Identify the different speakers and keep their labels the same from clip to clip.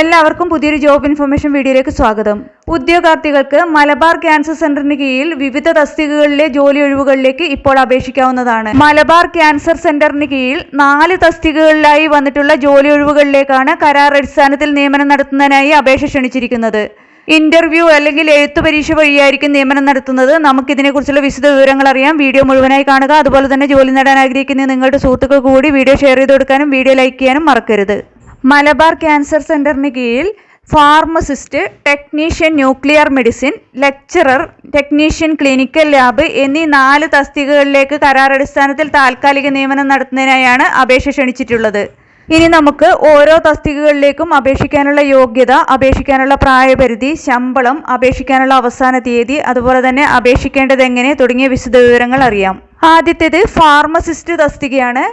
Speaker 1: എല്ലാവർക്കും പുതിയൊരു job information വീഡിയോയിലേക്ക് സ്വാഗതം ഉദ്യോഗാർത്ഥികൾക്ക് മലബാർ ക്യാൻസർ സെന്ററിന് കീഴിൽ വിവിധ തസ്തികകളിലെ ജോലി ഒഴിവുകളിലേക്ക് ഇപ്പോൾ അപേക്ഷിക്കാവുന്നതാണ് മലബാർ ക്യാൻസർ സെന്ററിന് കീഴിൽ നാല് തസ്തികകളിലായി വന്നിട്ടുള്ള ജോലി ഒഴിവുകളിലേക്കാണ് കരാർ അടിസ്ഥാനത്തിൽ നിയമനം നടത്തുന്നതിനായി അപേക്ഷ ക്ഷണിച്ചിരിക്കുന്നത് ഇന്റർവ്യൂ അല്ലെങ്കിൽ എഴുത്തു പരീക്ഷ വഴിയായിരിക്കും നിയമനം നടത്തുന്നത് നമുക്ക് ഇതിനെക്കുറിച്ചുള്ള വിശദ വിവരങ്ങൾ അറിയാം വീഡിയോ മുഴുവനായി കാണുക അതുപോലെ തന്നെ ജോലി നേടാൻ ആഗ്രഹിക്കുന്ന നിങ്ങളുടെ സുഹൃത്തുക്കൾ കൂടി വീഡിയോ ഷെയർ ചെയ്ത് കൊടുക്കാനും വീഡിയോ ലൈക്ക് ചെയ്യാനും മറക്കരുത് മലബാർ ക്യാൻസർ സെന്ററിന് കീഴിൽ pharmacist technician nuclear medicine lecturer technician clinical lab എന്നീ നാല് തസ്തികകളിലേക്ക് കരാറടിസ്ഥാനത്തിൽ താൽക്കാലിക നിയമനം നടത്തുന്നതിനായാണ് അപേക്ഷ ക്ഷണിച്ചിട്ടുള്ളത് ഇനി നമുക്ക് ഓരോ തസ്തികകളിലേക്കും അപേക്ഷിക്കാനുള്ള യോഗ്യത അപേക്ഷിക്കാനുള്ള പ്രായപരിധി ശമ്പളം അപേക്ഷിക്കാനുള്ള അവസാന തീയതി അതുപോലെ തന്നെ അപേക്ഷിക്കേണ്ടത് എങ്ങനെ തുടങ്ങിയ വിശദ വിവരങ്ങൾ അറിയാം ആദ്യത്തേത് ഫാർമസിസ്റ്റ് തസ്തികയാണ്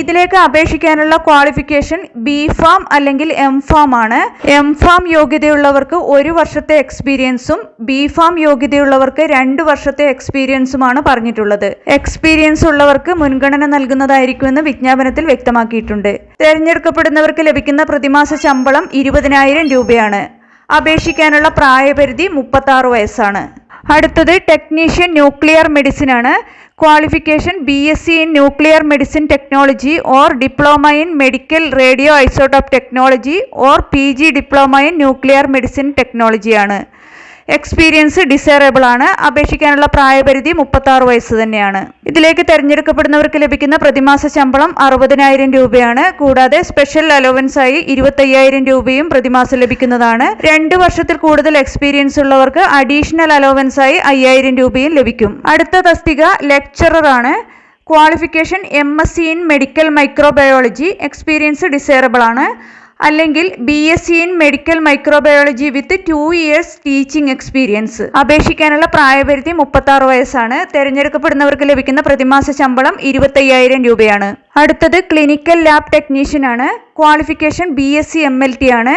Speaker 1: ഇതിലേക്ക് അപേക്ഷിക്കാനുള്ള ക്വാളിഫിക്കേഷൻ ബി ഫാം അല്ലെങ്കിൽ എം ഫാം ആണ് എം ഫാം യോഗ്യതയുള്ളവർക്ക് ഒരു വർഷത്തെ എക്സ്പീരിയൻസും ബി ഫാം യോഗ്യതയുള്ളവർക്ക് രണ്ട് വർഷത്തെ എക്സ്പീരിയൻസുമാണ് പറഞ്ഞിട്ടുള്ളത് എക്സ്പീരിയൻസ് ഉള്ളവർക്ക് മുൻഗണന നൽകുന്നതായിരിക്കുമെന്ന് വിജ്ഞാപനത്തിൽ വ്യക്തമാക്കിയിട്ടുണ്ട് തെരഞ്ഞെടുക്കപ്പെടുന്നവർക്ക് ലഭിക്കുന്ന പ്രതിമാസ ശമ്പളം ഇരുപതിനായിരം രൂപയാണ് അപേക്ഷിക്കാനുള്ള പ്രായപരിധി മുപ്പത്തി വയസ്സാണ് അടുത്തത് ടെക്നീഷ്യൻ ന്യൂക്ലിയർ മെഡിസിൻ ആണ് Qualification: BSc in Nuclear Medicine Technology or Diploma in Medical Radio Isotope Technology or PG Diploma in Nuclear Medicine Technology. Experience desirable ആണ് അപേക്ഷിക്കാനുള്ള പ്രായപരിധി മുപ്പത്താറ് വയസ്സ് തന്നെയാണ് ഇതിലേക്ക് തെരഞ്ഞെടുക്കപ്പെടുന്നവർക്ക് ലഭിക്കുന്ന പ്രതിമാസ ശമ്പളം അറുപതിനായിരം രൂപയാണ് കൂടാതെ സ്പെഷ്യൽ അലവൻസ് ആയി ഇരുപത്തയ്യായിരം രൂപയും പ്രതിമാസം ലഭിക്കുന്നതാണ് രണ്ട് വർഷത്തിൽ കൂടുതൽ എക്സ്പീരിയൻസ് ഉള്ളവർക്ക് അഡീഷണൽ അലവൻസ് ആയി അയ്യായിരം രൂപയും ലഭിക്കും അടുത്ത തസ്തിക ലെക്ചറർ ആണ് qualification M S C in medical microbiology experience desirable ആണ് അല്ലെങ്കിൽ B S C in medical microbiology with two years teaching experience അപേക്ഷിക്കാനുള്ള പ്രായപരിധി ആറ് വയസ്സാണ് തിരഞ്ഞെടുക്കപ്പെടുന്നവർക്ക് ലഭിക്കുന്ന പ്രതിമാസ ശമ്പളം ഇരുപത്തയ്യായിരം രൂപയാണ് അടുത്തത് ക്ലിനിക്കൽ ലാബ് ടെക്നീഷ്യൻ ആണ് qualification B S C M L T ആണ്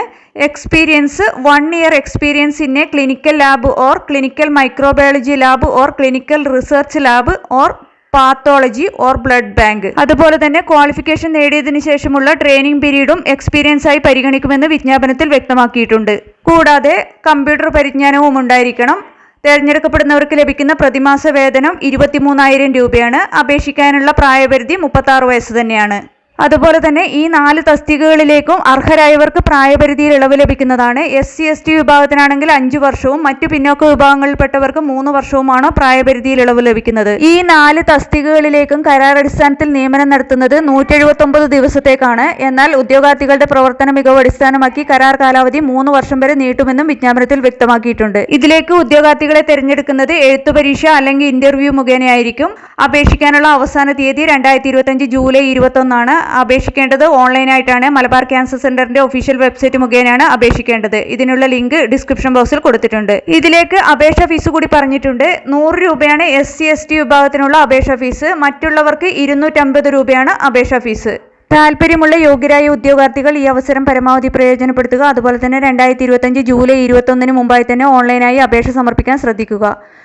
Speaker 1: experience one year experience in a clinical lab or clinical microbiology lab or clinical research lab or pathology or blood bank അതുപോലെ തന്നെ qualification നേടിയതിനു ശേഷമുള്ള training പീരീഡും എക്സ്പീരിയൻസായി പരിഗണിക്കുമെന്ന് വിജ്ഞാപനത്തിൽ വ്യക്തമാക്കിയിട്ടുണ്ട് കൂടാതെ computer പരിജ്ഞാനവും ഉണ്ടായിരിക്കണം തെരഞ്ഞെടുക്കപ്പെടുന്നവർക്ക് ലഭിക്കുന്ന പ്രതിമാസ വേതനം ഇരുപത്തിമൂന്നായിരം രൂപയാണ് അപേക്ഷിക്കാനുള്ള പ്രായപരിധി മുപ്പത്താറ് വയസ്സ് തന്നെയാണ് അതുപോലെ തന്നെ ഈ നാല് തസ്തികകളിലേക്കും അർഹരായവർക്ക് പ്രായപരിധിയിൽ ഇളവ് ലഭിക്കുന്നതാണ് എസ് സി എസ് ടി വിഭാഗത്തിനാണെങ്കിൽ അഞ്ചു വർഷവും മറ്റു പിന്നോക്ക വിഭാഗങ്ങളിൽപ്പെട്ടവർക്ക് മൂന്ന് വർഷവുമാണ് പ്രായപരിധിയിൽ ഇളവ് ലഭിക്കുന്നത് ഈ നാല് തസ്തികകളിലേക്കും കരാർ അടിസ്ഥാനത്തിൽ നിയമനം നടത്തുന്നത് നൂറ്റെഴുപത്തൊമ്പത് ദിവസത്തേക്കാണ് എന്നാൽ ഉദ്യോഗാർത്ഥികളുടെ പ്രവർത്തന മികവ് അടിസ്ഥാനമാക്കി കരാർ കാലാവധി മൂന്ന് വർഷം വരെ നീട്ടുമെന്നും വിജ്ഞാപനത്തിൽ വ്യക്തമാക്കിയിട്ടുണ്ട് ഇതിലേക്ക് ഉദ്യോഗാർത്ഥികളെ തെരഞ്ഞെടുക്കുന്നത് എഴുത്തു പരീക്ഷ അല്ലെങ്കിൽ ഇന്റർവ്യൂ മുഖേനയായിരിക്കും അപേക്ഷിക്കാനുള്ള അവസാന തീയതി രണ്ടായിരത്തി ജൂലൈ ഇരുപത്തൊന്നാണ് അപേക്ഷിക്കേണ്ടത് ഓൺലൈനായിട്ടാണ് മലബാർ ക്യാൻസർ സെന്ററിന്റെ ഒഫീഷ്യൽ വെബ്സൈറ്റ് മുഖേനയാണ് അപേക്ഷിക്കേണ്ടത് ഇതിനുള്ള ലിങ്ക് ഡിസ്ക്രിപ്ഷൻ ബോക്സിൽ കൊടുത്തിട്ടുണ്ട് ഇതിലേക്ക് അപേക്ഷ ഫീസ് കൂടി പറഞ്ഞിട്ടുണ്ട് നൂറ് രൂപയാണ് എസ് സി എസ് ടി വിഭാഗത്തിനുള്ള അപേക്ഷാ ഫീസ് മറ്റുള്ളവർക്ക് ഇരുന്നൂറ്റമ്പത് രൂപയാണ് അപേക്ഷാ ഫീസ് താല്പര്യമുള്ള യോഗ്യരായ ഉദ്യോഗാർത്ഥികൾ ഈ അവസരം പരമാവധി പ്രയോജനപ്പെടുത്തുക അതുപോലെ തന്നെ രണ്ടായിരത്തി ഇരുപത്തഞ്ച് ജൂലൈ ഇരുപത്തൊന്നിന് മുമ്പായി തന്നെ ഓൺലൈനായി അപേക്ഷ സമർപ്പിക്കാൻ ശ്രദ്ധിക്കുക